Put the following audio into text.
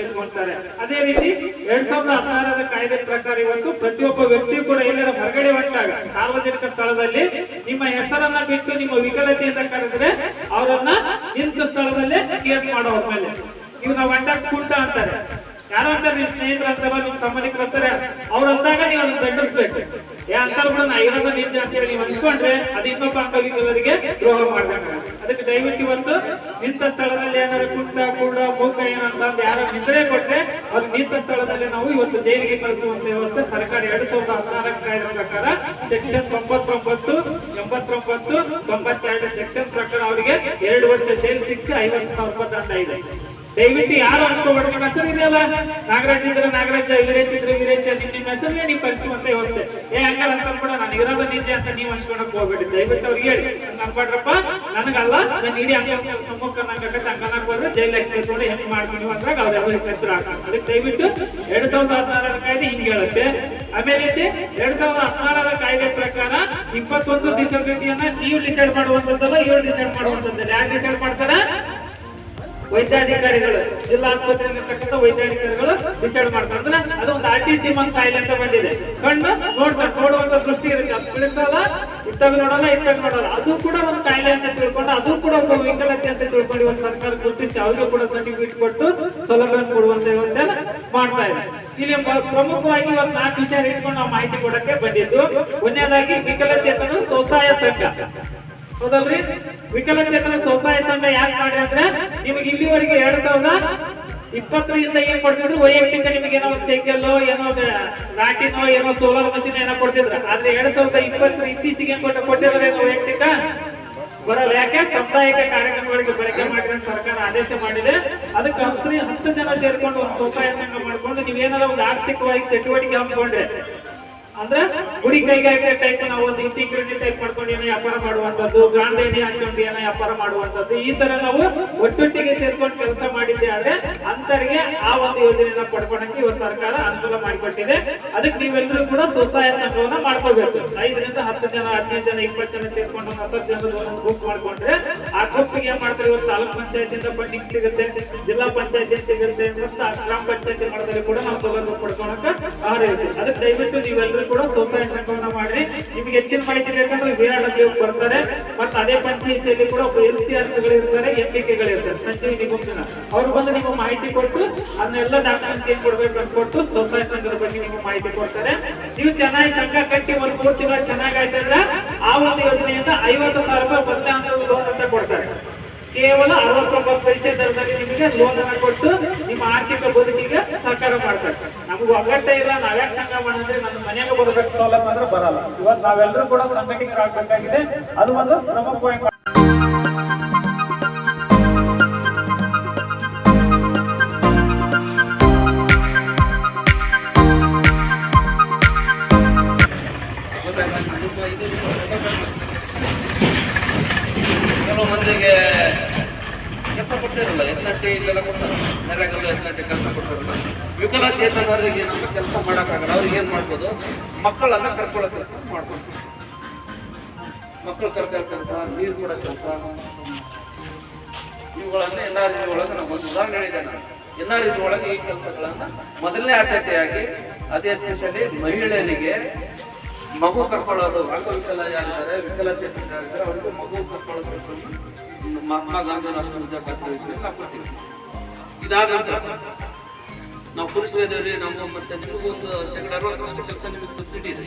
ಇಟ್ಕೊಳ್ತಾರೆ ಅದೇ ರೀತಿ ಎರಡ್ ಸಾವಿರದ ಹದಿನಾರರ ಕಾಯ್ದೆ ಪ್ರಕಾರ ಇವತ್ತು ಪ್ರತಿಯೊಬ್ಬ ವ್ಯಕ್ತಿಯು ಕೂಡ ಎಲ್ಲರ ಹೊರಗಡೆ ಹೊಟ್ಟಾಗ ಸಾರ್ವಜನಿಕ ಸ್ಥಳದಲ್ಲಿ ನಿಮ್ಮ ಹೆಸರನ್ನ ಬಿಟ್ಟು ನಿಮ್ಮ ವಿಕಲತೆಯಿಂದ ಕರೆದ್ರೆ ಅವರನ್ನ ನಿಂತ ಸ್ಥಳದಲ್ಲೇ ಕೇಸ್ ಮಾಡೋ ಮೇಲೆ ಇವ್ ನಾವು ಕುಂಟ ಅಂತಾರೆ. ಯಾರು ಅಂತಾರೆ ನಿಮ್ ಸ್ನೇಹಿತರು ಅಂತಾರ ನಿಮ್ ಸಂಬಂಧಿಕರು ಅಂತಾರೆ, ಅವ್ರು ಅಂದಾಗ ನೀವು ಅದನ್ನ ದಂಡಿಸ್ಬೇಕು ಯಾ ಅಂತಾರ ಕೂಡ ನಾ ಇರೋದ ನಿಜ ಅಂತ ಹೇಳಿ ನೀವು ಅನ್ಸ್ಕೊಂಡ್ರೆ ಅದು ಇನ್ನೊಬ್ಬ ಅಂಗವಿಕಲರಿಗೆ ದ್ರೋಹ ಮಾಡ್ಬೇಕು ಅದಕ್ಕೆ ದಯವಿಟ್ಟು ಇವತ್ತು ನಿಂತ ಸ್ಥಳದಲ್ಲಿ ಏನಾದ್ರು ಕುಂಟ ಕೂಡ ಮೂಕ ಏನಂತ ಯಾರು ನಿದ್ರೆ ಕೊಟ್ರೆ ಅದು ನಿಂತ ಸ್ಥಳದಲ್ಲಿ ನಾವು ಇವತ್ತು ಜೈಲಿಗೆ ಕಳಿಸುವಂತ ವ್ಯವಸ್ಥೆ ಸರ್ಕಾರ ಎರಡ್ ಸಾವಿರದ ಹದಿನಾಲ್ಕು ಕಾಯ್ದೆ ಪ್ರಕಾರ ಸೆಕ್ಷನ್ ತೊಂಬತ್ತೊಂಬತ್ತು, ಎಂಬತ್ತೊಂಬತ್ತು, ತೊಂಬತ್ತೆರಡು ಸೆಕ್ಷನ್ ಪ್ರಕಾರ ಅವರಿಗೆ ಎರಡು ವರ್ಷ ಜೈಲು ಶಿಕ್ಷೆ ಐವತ್ತು ಸಾವಿರ ರೂಪಾಯಿ ದಂಡ ಇದೆ. ದಯವಿಟ್ಟು ಯಾರು ಅನ್ಕೋಬೇಡ ನಿಮ್ಮ ಹೆಸರು ಇದೆಯಲ್ಲ? ನಾಗರಾಜ್ ಇದ್ರೆ ನಾಗರಾಜ್ ವೀರೇಶ್ ಇದ್ರೆ ವೀರೇಶ್ ಅಂತ ನಿಮ್ಮ ಹೆಸರನ್ನೇ ನೀವು ಕಳಿಸುವಂತ ಹೇಳುತ್ತೆ ಏ ಹಂಗಾರ ಅಂತ ಕೂಡ ನಾನು ಇರೋದ ನಿಜ ಅಂತ ನೀವು ಅನ್ಕೊಳಕ್ ಹೋಗ್ಬೇಡಿ ದಯವಿಟ್ಟು ಅವ್ರಿಗೆ ಹೇಳಿ. ಹಂಗ್ ಅನ್ಬೇಡ್ರಪ್ಪ ನನಗಲ್ಲ, ನಾನು ಇಡೀ ಅಂಗ ಸಮ್ಮುಖ ನಂಗಕ್ಕೆ ಅಂಗನಕ್ಕೆ ಹೋದ್ರೆ ಜೈಲಿಗೆ ಸೇರ್ಕೊಂಡು ಹೆಂಗ್ ಮಾಡ್ತೀನಿ ಅಂದಾಗ ಯಾವ ಹೆಸರು ಹಾಕ್ತಾರೆ. ಅದಕ್ಕೆ ದಯವಿಟ್ಟು ಎರಡ್ ಸಾವಿರದ ಹದಿನಾರರ ಕಾಯ್ದೆ ಹಿಂಗ್ ಹೇಳುತ್ತೆ. ಅದೇ ರೀತಿ ಎರಡ್ ಸಾವಿರದ ಹದಿನಾರರ ಕಾಯ್ದೆ ಪ್ರಕಾರ ಇಪ್ಪತ್ತೊಂದು ಡಿಸಬಿಲಿಟಿಯನ್ನ ನೀವು ಡಿಸೈಡ್ ಮಾಡುವಂತದ್ದಲ್ಲ ಇವ್ರು ಡಿಸೈಡ್ ಮಾಡುವಂತದ್ದಲ್ಲ. ಯಾರು ಡಿಸೈಡ್ ಮಾಡ್ತಾರ? ವೈದ್ಯಾಧಿಕಾರಿಗಳು, ಜಿಲ್ಲಾ ಆಸ್ಪತ್ರೆಯಲ್ಲಿರ್ತಕ್ಕಂಥ ವೈದ್ಯಾಧಿಕಾರಿಗಳು ಡಿಸೈಡ್ ಮಾಡ್ತಾರೆ. ಅದು ಒಂದು ಸಿ ಮನ್ ಕಾಯಿಲೆ ಅಂತ ಬಂದಿದೆ. ಕಣ್ಣು ನೋಡ್ತಾರೆ. ನೋಡುವಂತ ದೃಷ್ಟಿ ಇರುತ್ತೆ. ಅದು ತಿಳಿಸಲ್ಲ ಇತ್ತಾಗ ನೋಡಲ್ಲ ಇತ್ತಾಗ ನೋಡಲ್ಲ. ಅದು ಕೂಡ ಒಂದು ಕಾಯಿಲೆ ಅಂತ ತಿಳ್ಕೊಂಡು, ಅದು ಕೂಡ ಒಂದು ವಿಕಲತೆ ಅಂತ ತಿಳ್ಕೊಂಡು ಇವತ್ತು ಸರ್ಕಾರ ಗುರುತಿಸಿ, ಅವ್ರಿಗೂ ಕೂಡ ಸರ್ಟಿಫಿಕೇಟ್ ಕೊಟ್ಟು ಸೌಲಭ್ಯ ಕೊಡುವಂತ ವ್ಯವಸ್ಥೆ ಮಾಡ್ತಾ ಇದೆ. ಇಲ್ಲಿ ಪ್ರಮುಖವಾಗಿ ಇವತ್ತು ನಾಲ್ಕು ವಿಷಯ ಇಟ್ಕೊಂಡು ನಾವು ಮಾಹಿತಿ ಕೊಡಕ್ಕೆ ಬಂದಿದ್ದು. ಒಂದನೇದಾಗಿ ವಿಕಲಚೇತನ ಸ್ವಸಹಾಯ ಸಂಘ. ಹೌದಲ್ರಿ? ವಿಕಲಚೇತನ ಸ್ವಸಹಾಯ ಸಂಘ ಯಾಕೆ ಮಾಡಿ ಅಂದ್ರೆ ನಿಮಗೆ ಇಲ್ಲಿವರೆಗೆ ಎರಡ್ ಸಾವಿರದ ಇಪ್ಪತ್ತರಿಂದ ಏನ್ ಕೊಡ್ತಿದ್ರು? ವೈಯಕ್ತಿಕ ನಿಮಗೆ ಏನೋ ಒಂದು ಸೈಕಲ್ ಏನೋ ರಾಟಿನೋ, ಏನೋ ಸೋಲಾರ್ ಮಷಿನ್ ಏನೋ ಕೊಡ್ತಿದ್ರು. ಆದ್ರೆ ಎರಡ್ ಸಾವಿರದ ಇಪ್ಪತ್ತರ ಇತ್ತೀಚೆಗೆ ಏನ್ ಕೊಟ್ಟು ಕೊಟ್ಟಿದ್ರೆ ವೈಯಕ್ತಿಕ? ಬರಲ್ಲ. ಯಾಕೆ? ಸಾಂಪ್ರದಾಯಿಕ ಕಾರ್ಯಕ್ರಮಗಳಿಗೆ ಬಳಕೆ ಮಾಡಿದ್ರೆ ಸರ್ಕಾರ ಆದೇಶ ಮಾಡಿದೆ. ಅದಕ್ಕೆ ಹತ್ತು ಹತ್ತು ಜನ ಸೇರ್ಕೊಂಡು ಒಂದು ಸ್ವಸಹಾಯ ಸಂಘ ಮಾಡ್ಕೊಂಡು ನೀವೇನಾರ ಒಂದು ಆರ್ಥಿಕವಾಗಿ ಚಟುವಟಿಕೆ ಹಮ್ಮಿಕೊಂಡ್ರೆ ಅಂದ್ರೆ ಗುಡಿ ಕೈಗಾರಿಕೆ ಟೈಪ್ ನಾವು ಒಂದು ಇಂಟಿಗ್ರಿಟಿ ಟೈಪ್ ಮಾಡ್ಕೊಂಡು ಏನೋ ವ್ಯಾಪಾರ ಮಾಡುವಂತದ್ದು ಗಾಂಧೇನಿ ಹಾಕೊಂಡು ಏನೋ ವ್ಯಾಪಾರ ಮಾಡುವಂತದ್ದು ಈ ತರ ನಾವು ಒಟ್ಟೊಟ್ಟಿಗೆ ಸೇರ್ಕೊಂಡು ಕೆಲಸ ಮಾಡಿದ್ದೆ ಆದ್ರೆ ಅಂತರಿಗೆ ಆ ಒಂದು ಯೋಜನೆಯನ್ನ ಪಡ್ಕೊಳಕ್ಕೆ ಇವತ್ತು ಸರ್ಕಾರ ಅನುಕೂಲ ಮಾಡಿಕೊಟ್ಟಿದೆ. ಅದಕ್ಕೆ ನೀವೆಲ್ಲರೂ ಕೂಡ ಸ್ವಸಹಾಯ ಸಂಘವನ್ನ ಮಾಡ್ಕೋಬೇಕು ಐದರಿಂದ ಹತ್ತು ಜನ, ಹದಿನೈದು ಜನ, ಇಪ್ಪತ್ತು ಜನ ಸೇರ್ಕೊಂಡು ಹತ್ತತ್ತು ಜನದ ಗ್ರೂಪ್ ಮಾಡ್ಕೊಂಡ್ರೆ ಆ ಗ್ರೂಪ್ ಏನ್ ಮಾಡ್ತಾರೆ ಇವತ್ತು ತಾಲೂಕ್ ಪಂಚಾಯತಿಯಿಂದ ಫಂಡಿಂಗ್ ಸಿಗುತ್ತೆ, ಜಿಲ್ಲಾ ಪಂಚಾಯತಿ ಸಿಗುತ್ತೆ, ಗ್ರಾಮ ಪಂಚಾಯತಿ ಮಾಡಿದ್ರೆ ಕೂಡ ನಾವು ಸೌಲಭ್ಯ ಪಡ್ಕೊಳಕ್ಕೆ ಇರುತ್ತೆ ಅದಕ್ಕೆ ದಯವಿಟ್ಟು ನೀವೆಲ್ಲರೂ ಕೂಡ ಸೋಸಾ ಸಂಘವನ್ನ ಮಾಡಿ ನಿಮ್ಗೆ ಹೆಚ್ಚಿನ ಮಾಹಿತಿ ಬೇಕಂದ್ರೆ ವಿರಾಡಬ್ಲ್ಯೂ ಬರ್ತಾರೆ ಮತ್ತೆ ಅದೇ ಪಂಚಾಯತಿಯಲ್ಲಿ ಕೂಡ ಎಲ್ ಸಿ ಗಳು ಇರ್ತಾರೆ, ಎಂ ಪಿ ಕೆಗಳು ಇರ್ತಾರೆ. ಸಂಜೀವಿನಿ ಅವ್ರು ಬಂದು ನಿಮಗೆ ಮಾಹಿತಿ ಕೊಟ್ಟು ಅದನ್ನೆಲ್ಲ ಡಾಕ್ಯುಮೆಂಟ್ ಏನ್ ಕೊಡ್ಬೇಕು ಅಂತ ಕೊಟ್ಟು ಸೋಸಾ ಸಂಘದ ಬಗ್ಗೆ ನಿಮ್ಗೆ ಮಾಹಿತಿ ಕೊಡ್ತಾರೆ. ನೀವು ಚೆನ್ನಾಗಿ ಸಂಘ ಕಟ್ಟಿ ಒಂದು ಮೂರು ತಿಂಗಳು ಚೆನ್ನಾಗಿ ಆಯ್ತಂದ್ರೆ ಆ ಒಂದು ಯೋಜನೆಯಿಂದ ಐವತ್ತು ಸಾವಿರ ರೂಪಾಯಿ ಬಂದ ಲೋನ್ ಅಂತ ಕೊಡ್ತಾರೆ. ಕೇವಲ ಅರವತ್ತೊಂಬತ್ತು ಪೈಸೆ ದರದಲ್ಲಿ ನಿಮಗೆ ಲೋನ್ ಅನ್ನ ಕೊಟ್ಟು ನಿಮ್ಮ ಆರ್ಥಿಕ ಬದುಕಿಗೆ ಸಹಕಾರ ಮಾಡ್ತಾರೆ. ಒಗ್ಗಟ್ಟೆ ಇಲ್ಲ, ನಾವ್ಯಾಕೆ ಸಂಘ ಮಾಡಿದ್ರೆ ನನ್ನ ಮನೆಯಾಗ ಬರಬೇಕು ಸೌಲಭ್ಯ ಅಂದ್ರೆ ಬರಲ್ಲ. ಇವತ್ತು ನಾವೆಲ್ಲರೂ ಕೂಡ ಸಂಘಟಿತರಾಗಬೇಕಾಗಿದೆ ಅದು ಒಂದು ಪ್ರಮುಖ ಕೆಲವು ಮಂದಿಗೆ ಕೆಲಸ ಕೊಟ್ಟಿರಲ್ಲ ಇಲ್ಲೆಲ್ಲ ಕೊಡ್ತಾರೆ. ಎತ್ನಟ್ಟಿ ಕೆಲಸ ಕೊಟ್ಟಿರಲ್ಲ. ವಿಕಲಚೇತನರಿಗೆ ಏನಂದ್ರೆ ಕೆಲಸ ಮಾಡೋಕ್ಕಾಗಲ್ಲ, ಅವ್ರಿಗೆ ಏನು ಮಾಡ್ಬೋದು? ಮಕ್ಕಳನ್ನ ಕರ್ಕೊಳ್ಳೋ ಕೆಲಸ ಮಾಡ್ಕೊಳ್ತೀವಿ ಮಕ್ಕಳು ಕರ್ಕೊಳ್ಳೋ ಕೆಲಸ, ನೀರು ಕೊಡೋ ಕೆಲಸ. ಇವುಗಳನ್ನು ಎನ್ ಆರ್ ಒಳಗೆ ನಾವು ಒಂದು ಉದಾಹರಣೆ ಹೇಳಿದೆ ನಾನು. ಎನ್ ಆರ್ ಒಳಗೆ ಈ ಕೆಲಸಗಳನ್ನು ಮೊದಲನೇ ಆದ್ಯತೆಯಾಗಿ ಅದೇ ಸ್ಪೆಷಲಿ ಮಹಿಳೆಯರಿಗೆ ಮಗು ಕರ್ಕೊಳ್ಳೋದು. ಅಂಗವಿಕಲ ಯಾರಿದ್ದಾರೆ? ವಿಕಲಚೇತನ ಯಾರಿದ್ದಾರೆ? ಅವರಿಗೆ ಮಗು ಕರ್ಕೊಳ್ಳೋ ಕೆಲಸವನ್ನು ಮಹಾತ್ಮ ಗಾಂಧಿ ರಾಷ್ಟ್ರೀಯ ಯೋಜನೆ ನಾವು ಕೊಡ್ತೀವಿ ಇದಾದ ನಂತರ ನಾವು ಪುರುಷರಿದ್ದೇವೆ ನಮ್ಮ ಮತ್ತೆ ನಿಮಗೂ ಒಂದು ಶೇಕಡ ಅರವತ್ತರಷ್ಟು ಕೆಲಸ ನಿಮಗೆ ಸಬ್ಸಿಡಿ ಇದೆ.